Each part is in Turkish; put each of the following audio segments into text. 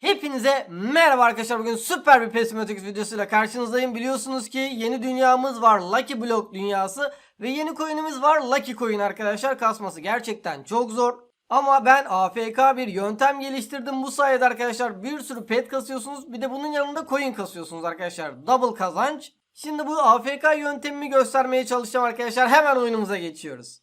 Hepinize merhaba arkadaşlar. Bugün süper bir Pesimatrix videosuyla karşınızdayım. Biliyorsunuz ki yeni dünyamız var. Lucky Block dünyası. Ve yeni coin'imiz var. Lucky Coin arkadaşlar. Kasması gerçekten çok zor. Ama ben AFK bir yöntem geliştirdim. Bu sayede arkadaşlar bir sürü pet kasıyorsunuz. Bir de bunun yanında coin kasıyorsunuz arkadaşlar. Double kazanç. Şimdi bu AFK yöntemimi göstermeye çalışacağım arkadaşlar. Hemen oyunumuza geçiyoruz.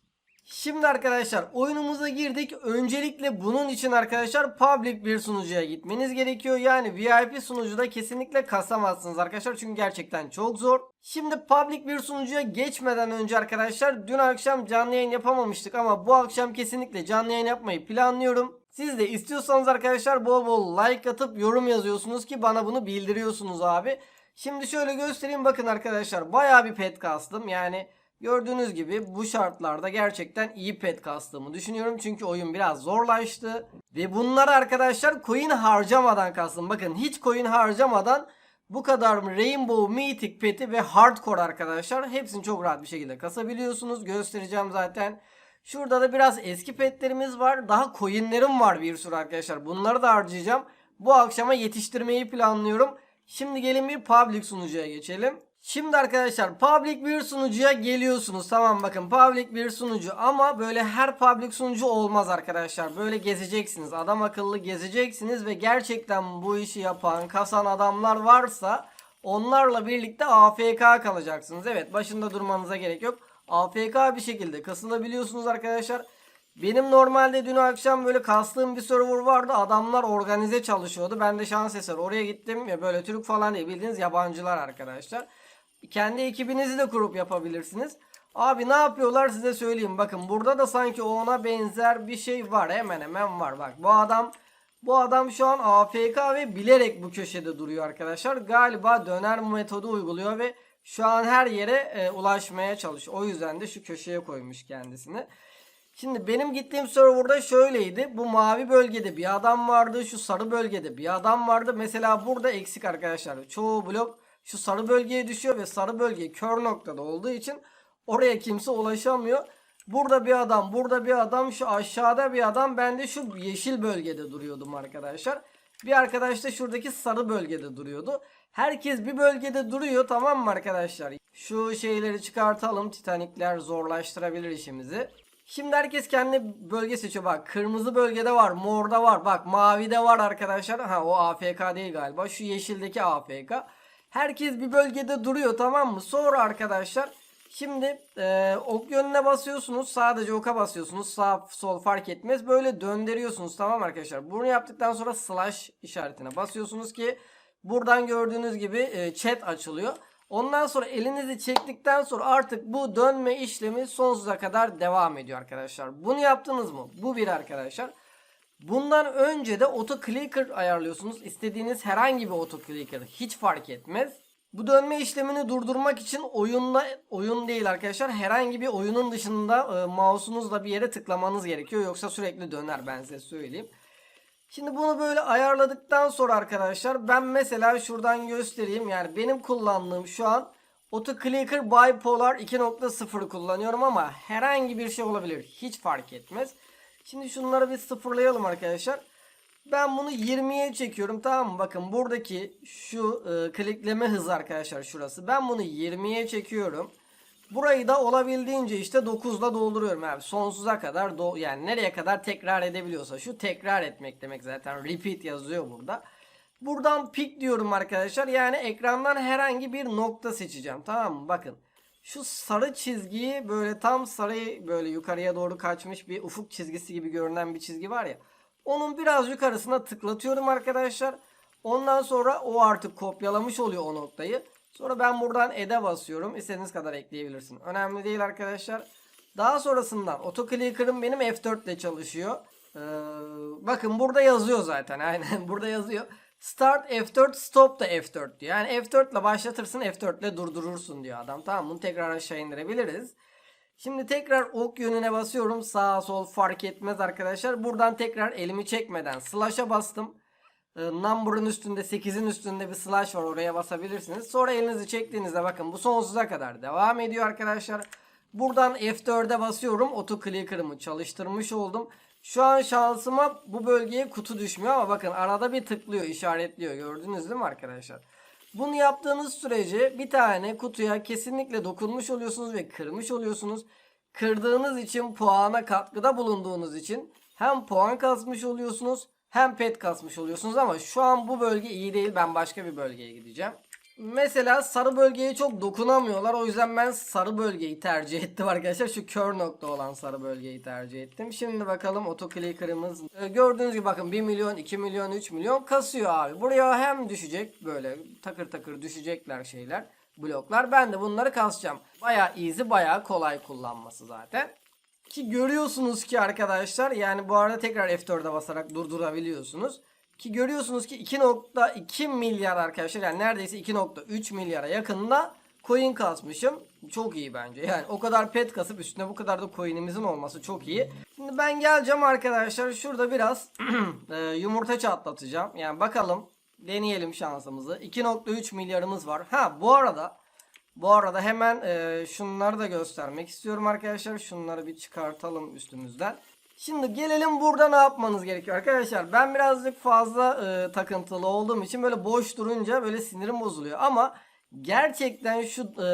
Şimdi arkadaşlar oyunumuza girdik. Öncelikle bunun için arkadaşlar public bir sunucuya gitmeniz gerekiyor. Yani VIP sunucuda kesinlikle kasamazsınız arkadaşlar. Çünkü gerçekten çok zor. Şimdi public bir sunucuya geçmeden önce arkadaşlar dün akşam canlı yayın yapamamıştık ama bu akşam kesinlikle canlı yayın yapmayı planlıyorum. Siz de istiyorsanız arkadaşlar bol bol like atıp yorum yazıyorsunuz ki bana bunu bildiriyorsunuz abi. Şimdi şöyle göstereyim bakın arkadaşlar bayağı bir pet kastım yani Gördüğünüz gibi bu şartlarda gerçekten iyi pet kastığımı düşünüyorum. Çünkü oyun biraz zorlaştı. Ve bunları arkadaşlar coin harcamadan kastım. Bakın hiç coin harcamadan bu kadar Rainbow Mythic peti ve Hardcore arkadaşlar hepsini çok rahat bir şekilde kasabiliyorsunuz. Göstereceğim zaten. Şurada da biraz eski petlerimiz var. Daha coinlerim var bir sürü arkadaşlar. Bunları da harcayacağım. Bu akşama yetiştirmeyi planlıyorum. Şimdi gelin bir public sunucuya geçelim. Şimdi arkadaşlar public bir sunucuya geliyorsunuz. Tamam bakın public bir sunucu ama böyle her public sunucu olmaz arkadaşlar. Böyle gezeceksiniz. Adam akıllı gezeceksiniz ve gerçekten bu işi yapan, kasan adamlar varsa onlarla birlikte AFK kalacaksınız. Evet başında durmanıza gerek yok. AFK bir şekilde kasılabiliyorsunuz arkadaşlar. Benim normalde dün akşam böyle kastığım bir server vardı. Adamlar organize çalışıyordu. Ben de şans eseri oraya gittim. Ya böyle Türk falan değil bildiğiniz yabancılar arkadaşlar. Kendi ekibinizi de kurup yapabilirsiniz. Abi ne yapıyorlar size söyleyeyim. Bakın burada da sanki ona benzer bir şey var. Hemen hemen var. Bak bu adam bu adam şu an AFK ve bilerek bu köşede duruyor arkadaşlar. Galiba döner metodu uyguluyor ve şu an her yere e, ulaşmaya çalışıyor. O yüzden de şu köşeye koymuş kendisini. Şimdi benim gittiğim serverda şöyleydi. Bu mavi bölgede bir adam vardı. Şu sarı bölgede bir adam vardı. Mesela burada eksik arkadaşlar. Çoğu blok şu sarı bölgeye düşüyor ve sarı bölge kör noktada olduğu için oraya kimse ulaşamıyor. Burada bir adam, burada bir adam, şu aşağıda bir adam. Ben de şu yeşil bölgede duruyordum arkadaşlar. Bir arkadaş da şuradaki sarı bölgede duruyordu. Herkes bir bölgede duruyor tamam mı arkadaşlar? Şu şeyleri çıkartalım. Titanikler zorlaştırabilir işimizi. Şimdi herkes kendi bölge seçiyor. Bak kırmızı bölgede var, morda var. Bak mavide var arkadaşlar. Ha o AFK değil galiba. Şu yeşildeki AFK. Herkes bir bölgede duruyor tamam mı? Sonra arkadaşlar şimdi e, ok yönüne basıyorsunuz. Sadece oka basıyorsunuz. Sağ sol fark etmez. Böyle döndürüyorsunuz tamam arkadaşlar? Bunu yaptıktan sonra slash işaretine basıyorsunuz ki buradan gördüğünüz gibi e, chat açılıyor. Ondan sonra elinizi çektikten sonra artık bu dönme işlemi sonsuza kadar devam ediyor arkadaşlar. Bunu yaptınız mı? Bu bir arkadaşlar. Bundan önce de auto ayarlıyorsunuz. İstediğiniz herhangi bir auto hiç fark etmez. Bu dönme işlemini durdurmak için oyunda oyun değil arkadaşlar. Herhangi bir oyunun dışında e, mouse'unuzla bir yere tıklamanız gerekiyor. Yoksa sürekli döner ben size söyleyeyim. Şimdi bunu böyle ayarladıktan sonra arkadaşlar ben mesela şuradan göstereyim. Yani benim kullandığım şu an Auto Clicker Bipolar 2.0 kullanıyorum ama herhangi bir şey olabilir. Hiç fark etmez. Şimdi şunları bir sıfırlayalım arkadaşlar. Ben bunu 20'ye çekiyorum tamam mı? Bakın buradaki şu e, klikleme hızı arkadaşlar şurası. Ben bunu 20'ye çekiyorum. Burayı da olabildiğince işte 9'la dolduruyorum abi. Sonsuza kadar do yani nereye kadar tekrar edebiliyorsa. Şu tekrar etmek demek zaten. Repeat yazıyor burada. Buradan pick diyorum arkadaşlar. Yani ekrandan herhangi bir nokta seçeceğim. Tamam mı? Bakın. Şu sarı çizgiyi böyle tam sarı böyle yukarıya doğru kaçmış bir ufuk çizgisi gibi görünen bir çizgi var ya. Onun biraz yukarısına tıklatıyorum arkadaşlar. Ondan sonra o artık kopyalamış oluyor o noktayı. Sonra ben buradan ede basıyorum. İstediğiniz kadar ekleyebilirsin. Önemli değil arkadaşlar. Daha sonrasından autoclicker'ım benim F4 ile çalışıyor. Ee, bakın burada yazıyor zaten. Aynen burada yazıyor. Start F4 stop da F4 diyor. Yani F4 ile başlatırsın F4 ile durdurursun diyor adam. Tamam bunu tekrar aşağı indirebiliriz. Şimdi tekrar ok yönüne basıyorum. Sağ sol fark etmez arkadaşlar. Buradan tekrar elimi çekmeden slash'a bastım. Ee, number'ın üstünde 8'in üstünde bir slash var oraya basabilirsiniz. Sonra elinizi çektiğinizde bakın bu sonsuza kadar devam ediyor arkadaşlar. Buradan F4'e basıyorum. Auto clicker'ımı çalıştırmış oldum. Şu an şansıma bu bölgeye kutu düşmüyor ama bakın arada bir tıklıyor, işaretliyor. Gördünüz değil mi arkadaşlar? Bunu yaptığınız sürece bir tane kutuya kesinlikle dokunmuş oluyorsunuz ve kırmış oluyorsunuz. Kırdığınız için puana katkıda bulunduğunuz için hem puan kasmış oluyorsunuz hem pet kasmış oluyorsunuz ama şu an bu bölge iyi değil. Ben başka bir bölgeye gideceğim. Mesela sarı bölgeye çok dokunamıyorlar. O yüzden ben sarı bölgeyi tercih ettim arkadaşlar. Şu kör nokta olan sarı bölgeyi tercih ettim. Şimdi bakalım otoclicker'ımız. Ee, gördüğünüz gibi bakın 1 milyon, 2 milyon, 3 milyon kasıyor abi. Buraya hem düşecek böyle takır takır düşecekler şeyler. Bloklar. Ben de bunları kasacağım. Baya easy, baya kolay kullanması zaten. Ki görüyorsunuz ki arkadaşlar yani bu arada tekrar F4'e basarak durdurabiliyorsunuz. Ki görüyorsunuz ki 2.2 milyar arkadaşlar yani neredeyse 2.3 milyara yakında coin kasmışım. Çok iyi bence. Yani o kadar pet kasıp üstüne bu kadar da coin'imizin olması çok iyi. Şimdi ben geleceğim arkadaşlar şurada biraz e, yumurta çatlatacağım. Yani bakalım deneyelim şansımızı. 2.3 milyarımız var. Ha bu arada bu arada hemen e, şunları da göstermek istiyorum arkadaşlar. Şunları bir çıkartalım üstümüzden. Şimdi gelelim burada ne yapmanız gerekiyor arkadaşlar. Ben birazcık fazla e, takıntılı olduğum için böyle boş durunca böyle sinirim bozuluyor. Ama gerçekten şu e,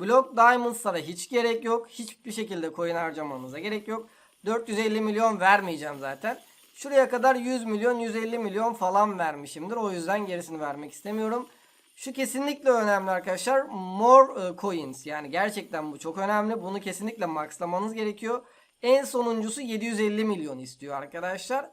Block Diamonds'lara hiç gerek yok. Hiçbir şekilde coin harcamanıza gerek yok. 450 milyon vermeyeceğim zaten. Şuraya kadar 100 milyon 150 milyon falan vermişimdir. O yüzden gerisini vermek istemiyorum. Şu kesinlikle önemli arkadaşlar. More e, coins. Yani gerçekten bu çok önemli. Bunu kesinlikle maxlamanız gerekiyor. En sonuncusu 750 milyon istiyor arkadaşlar.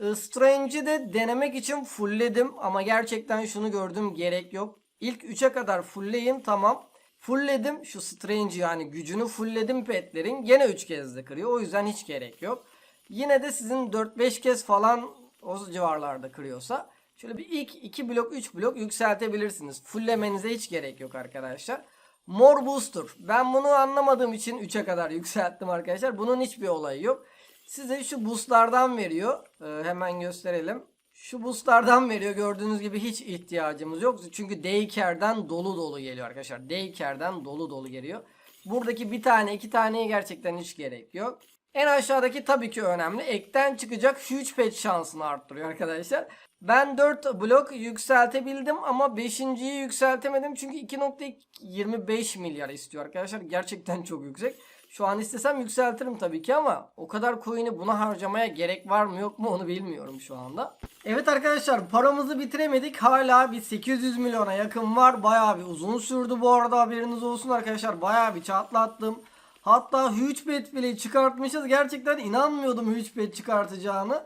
E, Strange'i de denemek için fullledim ama gerçekten şunu gördüm gerek yok. İlk 3'e kadar fullleyin tamam. Fullledim şu Strange yani gücünü fullledim petlerin. Gene 3 kez de kırıyor. O yüzden hiç gerek yok. Yine de sizin 4-5 kez falan o civarlarda kırıyorsa şöyle bir ilk 2 blok 3 blok yükseltebilirsiniz. Fulllemenize hiç gerek yok arkadaşlar. More Booster. Ben bunu anlamadığım için 3'e kadar yükselttim arkadaşlar. Bunun hiçbir olayı yok. Size şu boostlardan veriyor. Ee, hemen gösterelim. Şu boostlardan veriyor. Gördüğünüz gibi hiç ihtiyacımız yok. Çünkü daycare'den dolu dolu geliyor arkadaşlar. Daycare'den dolu dolu geliyor. Buradaki bir tane iki taneye gerçekten hiç gerek yok. En aşağıdaki tabii ki önemli. Ekten çıkacak huge patch şansını arttırıyor arkadaşlar. Ben 4 blok yükseltebildim ama 5.yi yükseltemedim çünkü 2.25 milyar istiyor arkadaşlar. Gerçekten çok yüksek. Şu an istesem yükseltirim tabii ki ama o kadar coin'i buna harcamaya gerek var mı yok mu onu bilmiyorum şu anda. Evet arkadaşlar paramızı bitiremedik. Hala bir 800 milyona yakın var. Bayağı bir uzun sürdü bu arada haberiniz olsun arkadaşlar. Bayağı bir çatlattım. Hatta huge bet bile çıkartmışız. Gerçekten inanmıyordum huge bet çıkartacağını.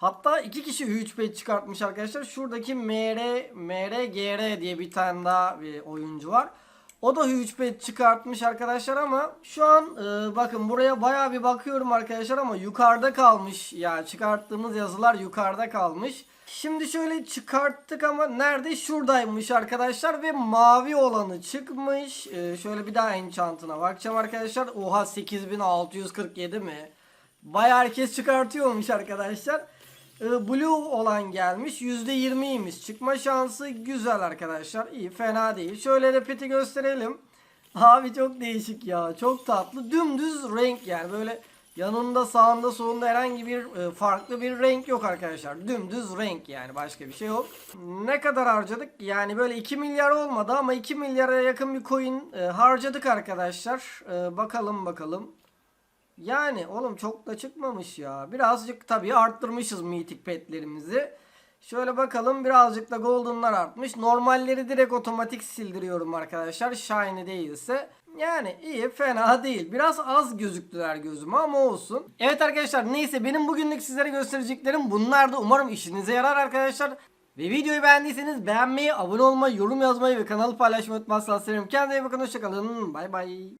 Hatta iki kişi huge bet çıkartmış arkadaşlar. Şuradaki MR, MRGR diye bir tane daha bir oyuncu var. O da huge bet çıkartmış arkadaşlar ama şu an e, bakın buraya baya bir bakıyorum arkadaşlar ama yukarıda kalmış. Ya çıkarttığımız yazılar yukarıda kalmış. Şimdi şöyle çıkarttık ama nerede? Şuradaymış arkadaşlar ve mavi olanı çıkmış. E, şöyle bir daha enchantına bakacağım arkadaşlar. Oha 8647 mi? Baya herkes çıkartıyormuş arkadaşlar. Ee, Blue olan gelmiş. %20'ymiş. Çıkma şansı güzel arkadaşlar. İyi fena değil. Şöyle repeti gösterelim. Abi çok değişik ya. Çok tatlı. Dümdüz renk yani. Böyle yanında sağında solunda herhangi bir e, farklı bir renk yok arkadaşlar. Dümdüz renk yani. Başka bir şey yok. Ne kadar harcadık? Yani böyle 2 milyar olmadı ama 2 milyara yakın bir coin e, harcadık arkadaşlar. E, bakalım bakalım. Yani oğlum çok da çıkmamış ya. Birazcık tabii arttırmışız mythic petlerimizi. Şöyle bakalım birazcık da golden'lar artmış. Normalleri direkt otomatik sildiriyorum arkadaşlar. Shiny değilse. Yani iyi fena değil. Biraz az gözüktüler gözüme ama olsun. Evet arkadaşlar neyse benim bugünlük sizlere göstereceklerim bunlardı. Umarım işinize yarar arkadaşlar. Ve videoyu beğendiyseniz beğenmeyi, abone olmayı, yorum yazmayı ve kanalı paylaşmayı unutmazsanız sevinirim. Kendinize iyi bakın hoşçakalın. Bay bay.